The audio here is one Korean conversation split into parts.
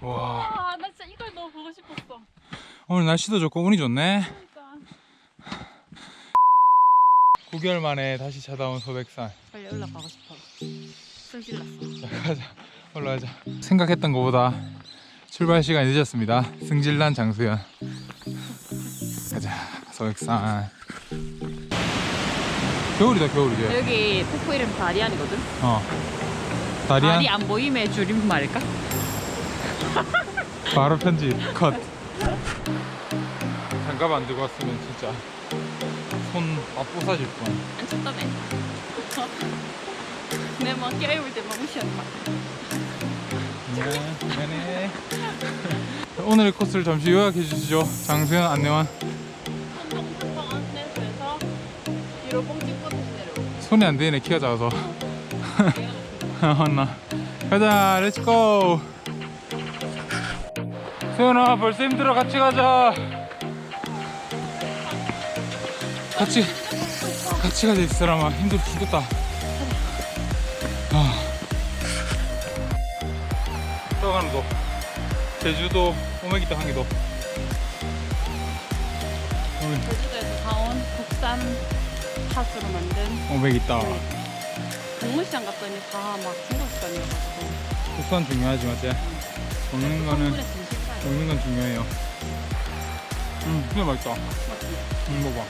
와 아, 나 진짜 이걸 너무 보고 싶었어. 오늘 날씨도 좋고 운이 좋네. 그러니까. 9개월 만에 다시 찾아온 소백산. 빨리 올라가고 싶어. 승질났어. 자, 가자. 올라가자. 생각했던 것보다 출발 시간이 늦었습니다. 승질난 장수연. 가자. 소백산. 겨울이다 겨울이지. 여기 폭포 이름 다리안이거든. 어. 다리안 다리 안 보임의 줄임말일까? 바로 편지 컷. 장갑 안 들고 왔으면 진짜 손 맛부사질 뻔. 안 쳤다네. 내막 껴입을 때막 무시하는 미안, 미안해. 오늘의 코스를 잠시 요약해 주시죠. 장수현 안내원. 한방 안내소에서 뒤로 뻥 찍고 다시 내려. 손이 안 되네 키가 작아서. 맞나? 가자, 렛츠고. 수현아, 벌써 힘들어. 같이 가자. 같이, 같이 가자, 이 사람아. 힘들어 죽겠다. 아. 떠가는 거. 제주도 오메기타 한기도. 오늘 제주도에서 가온 국산 팥으로 만든 오메기타. 동물시장 갔더니 다 막 중국 식당이어가지고 국산 중요하지 맞지? 먹는 거는? 먹는 건 중요해요. 음, 진짜 맛있다. 음, 먹어봐.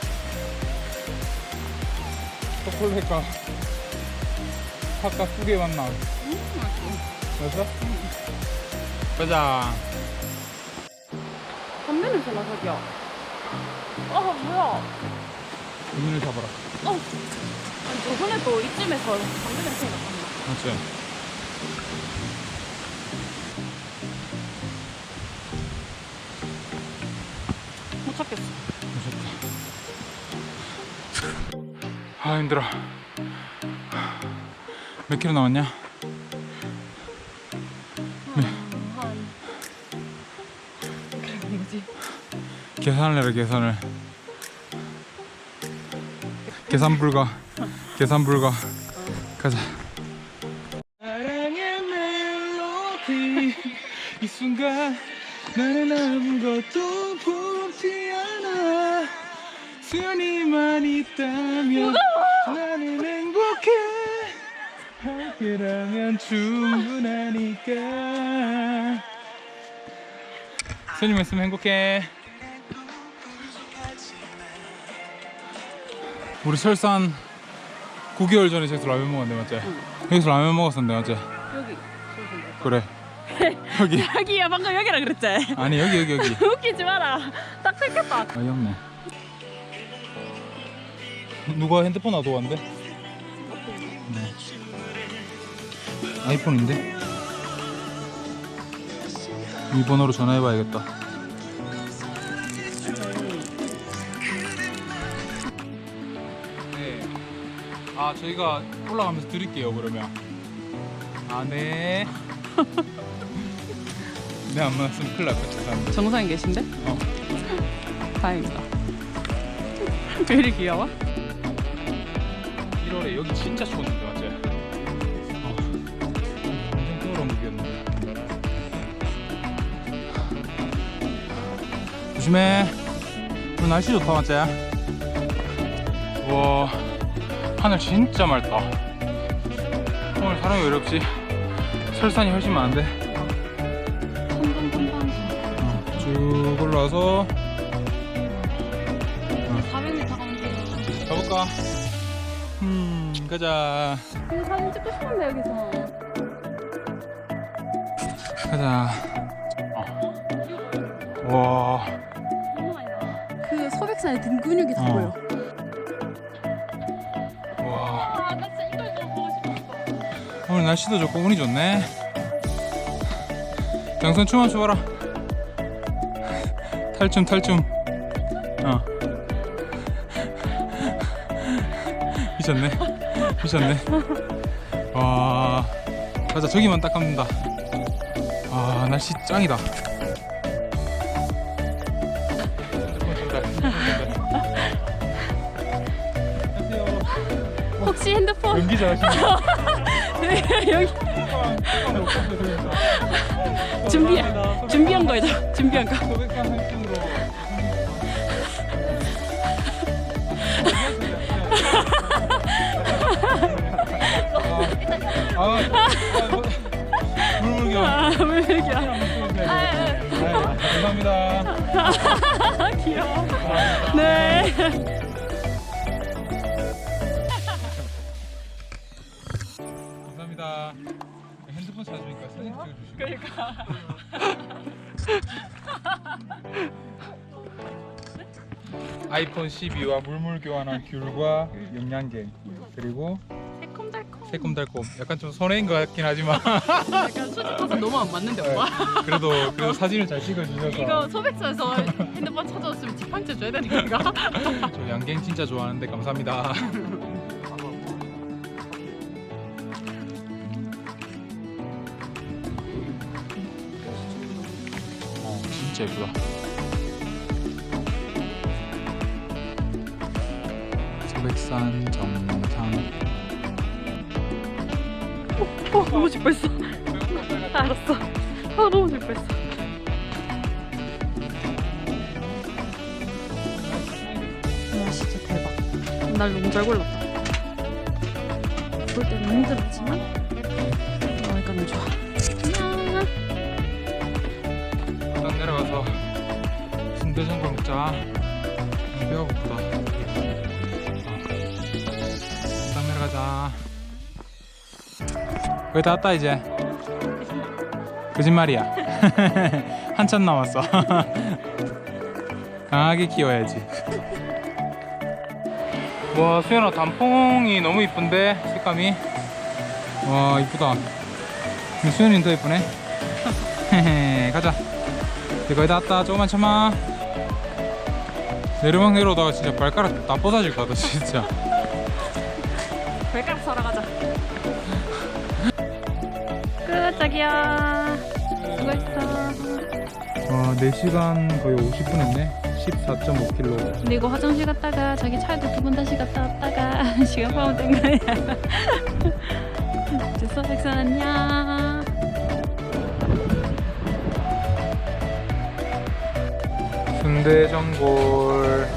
초콜릿과 팥과 쑥의 맛 나. 음, 맛있어. 맛있어? 가자. 담배 냄새 나 자기야. 어 뭐야? 고민을 잡아라. 어. 아니 저번에도 이쯤에서 담배 냄새가 났나? 맞지? 아, 힘들어. 몇 킬로 남았냐? 계산을 해라, 계산을. 계산 불가. 계산 불가. 가자. 사랑의 멜로디 이 순간 나는 아무것도 부럽지 않아 수연이만 있다면 나는 행복해 함께라면 충분하니까 수연이만 있으면 행복해 우리 설산 9개월 전에 저기서 라면 먹었는데 맞지? 여기서 라면 먹었었는데 맞지? 여기. 그래 여기 자기야 방금 여기라 그랬지? 아니 여기 여기 여기 웃기지 마라. 딱 생겼다. 어이없네 누가 핸드폰 놔두고 왔는데? 네. 아이폰인데? 이 번호로 전화해봐야겠다 네. 아 저희가 올라가면서 드릴게요 그러면 아네 내안 만났으면 큰일 났다 죄송합니다 정상에 계신데? 어. 다행이다. 왜 이렇게 귀여워? 1월에 여기 진짜 추웠는데 맞지? 어. 엄청 뜨거운 무기였는데 조심해 오늘 날씨 좋다 맞지? 와 하늘 진짜 맑다 오늘 사람이 왜 이렇지? 설산이 훨씬 많은데. 어, 쭉 올라와서 400m 가는데. 가볼까? 음 가자 근데 사진 찍고 싶은데 여기서. 가자 어. 와 너무 많이 나와. 그 소백산의 등 근육이 다 어. 보여. 와 아, 나 진짜 이걸 너무 보고 싶었어. 오늘 날씨도 좋고 운이 좋네 장선 춤한 춰봐라 탈춤 탈춤 어 미쳤네. 미쳤네. 와 가자. 저기만 딱 된다. 아 날씨 짱이다. 혹시 핸드폰? 연기 잘하시네. 여기. 준비 준비한 거 얘들아 준비한 거 감사합니다. 아 귀여워 네 감사합니다. 핸드폰 찾으니까 사진 찍어주시고. 그러니까 아이폰 12와 물물 교환한 귤과 영양갱 그리고 새콤달콤 약간 좀 손해인 것 같긴 하지만 약간 수집값은 너무 안 맞는데 오빠 그래도 그래도 사진을 잘 찍어주셔서 이거 소백사에서 핸드폰 찾아왔으면 지팡이 줘야 되는 건가? 저 양갱 진짜 좋아하는데 감사합니다. 어, 진짜 예쁘다. 소백산 정상. 어 너무 질 뻔했어. 알았어. 아 너무 질 뻔했어. 와 진짜 대박. 날 너무 잘 골랐다. 볼 때는 힘들었지만? 그러니까 는 좋아. 안녕. 일단 내려가서 순대전골 먹자. 배가 고프다. 거의 다 왔다 이제. 거짓말이야. 한참 남았어. 강하게 키워야지. 와 수연아 단풍이 너무 이쁜데 색감이. 와 이쁘다. 수연이는 더 이쁘네. 가자. 이제 거의 다 왔다. 조금만 참아. 내리막 내려오다가 진짜 발가락 다 뻗어질 것 같아 진짜. 발가락 사러 가자 끝 자기야 수고했어 와 4시간 거의 50분 했네. 14.5km. 근데 이거 화장실 갔다가 자기 차에도 두 번 다시 갔다 왔다가 시간 포함된 거야 됐어 백선 안녕 순대전골.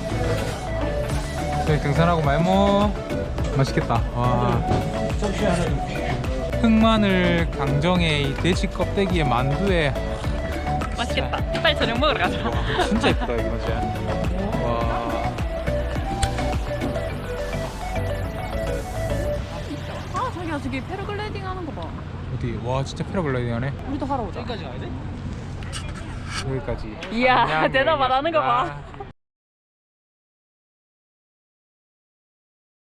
저희 등산하고 말모. 맛있겠다. 와. 흑마늘 강정에 이 돼지 껍데기에 만두에 맛있겠다 빨리 저녁 먹으러 가자 와, 진짜 예쁘다 이거 진짜. 와. 아 자기야 저기 패러글라이딩 하는 거 봐 어디? 와 진짜 패러글라이딩 하네. 우리도 하러 오자 여기까지. 이야 안녕, 대답 안 하는 거봐 여기까지다.